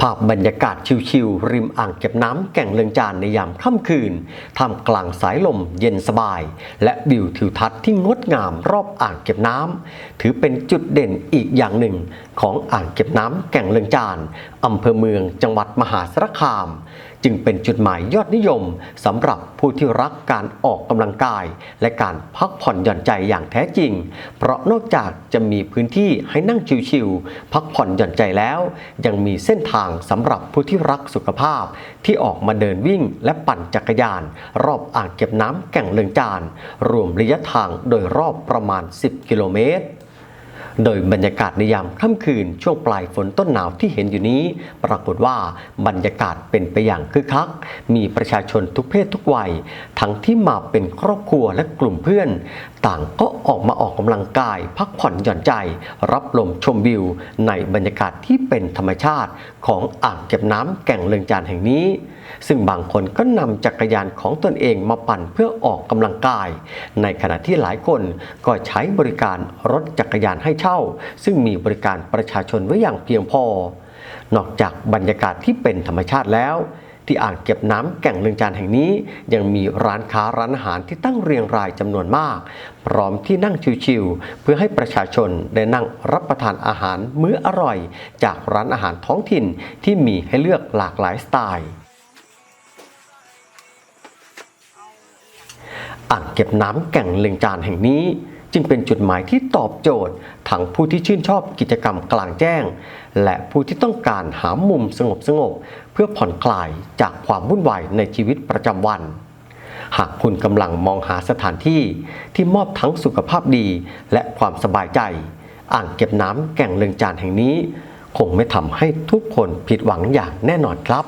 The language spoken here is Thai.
ภาพบรรยากาศชิวๆริมอ่างเก็บน้ำแก่งเลืองจานในยามค่ำคืนท่ามกลางสายลมเย็นสบาย และวิวทิวทัศน์ที่งดงามรอบอ่างเก็บน้ำถือเป็นจุดเด่นอีกอย่างหนึ่ง ของอ่างเก็บน้ำแก่งเลืองจานอำเภอเมืองจังหวัดมหาสารคาม จึงเป็นจุดหมายยอดนิยมสำหรับผู้ที่รักการออกกำลังกาย และการพักผ่อนหย่อนใจอย่างแท้จริง เพราะนอกจากจะมีพื้นที่ให้นั่งชิวๆพักผ่อนหย่อนใจแล้ว ยังมีเส้นทางสำหรับผู้ที่รักสุขภาพ ที่ออกมาเดินวิ่งและปั่นจักรยาน รอบอ่างเก็บน้ำแก่งเลืองจาน รวมระยะทางโดยรอบประมาณ 10 กิโลเมตร โดยบรรยากาศในยามค่ำคืนช่วงปลายฝนต้นหนาวที่เห็นอยู่นี้ ปรากฏว่าบรรยากาศเป็นไปอย่างคึกคัก มีประชาชนทุกเพศทุกวัย ทั้งที่มาเป็นครอบครัวและกลุ่มเพื่อน ต่างก็ออกมาออกกำลังกาย พักผ่อนหย่อนใจ รับลมชมวิว ในบรรยากาศที่เป็นธรรมชาติของอ่างเก็บน้ำแก่งเลืองจานแห่งนี้ ซึ่งบางคนก็นำจักรยานของตนเองมาปั่นเพื่อออกกำลังกาย ในขณะที่หลายคนก็ใช้บริการรถจักรยานให้เช่า ซึ่งมีบริการประชาชนไว้อย่างเพียงพอ นอกจากบรรยากาศที่เป็นธรรมชาติแล้ว ที่อ่างเก็บน้ำแก่งเลืองจานแห่งนี้ ยังมีร้านค้าร้านอาหารที่ตั้งเรียงรายจำนวนมาก พร้อมที่นั่งชิวๆเพื่อให้ประชาชนได้นั่งรับประทานอาหารมื้ออร่อย จากร้านอาหารท้องถิ่นที่มีให้เลือกหลากหลายสไตล์อ่างเก็บน้ำแก่งเลืองจานแห่งนี้ จึงเป็นจุดหมายที่ตอบโจทย์ทั้งผู้ที่ชื่นชอบกิจกรรมกลางแจ้ง และผู้ที่ต้องการหามุมสงบสงบๆเพื่อผ่อนคลายจากความวุ่นวายในชีวิตประจำวัน หากคุณกำลังมองหาสถานที่ที่มอบทั้งสุขภาพดีและความสบายใจ อ่างเก็บน้ำแก่งเลืองจานแห่งนี้ คงไม่ทำให้ทุกคนผิดหวังอย่างแน่นอนครับ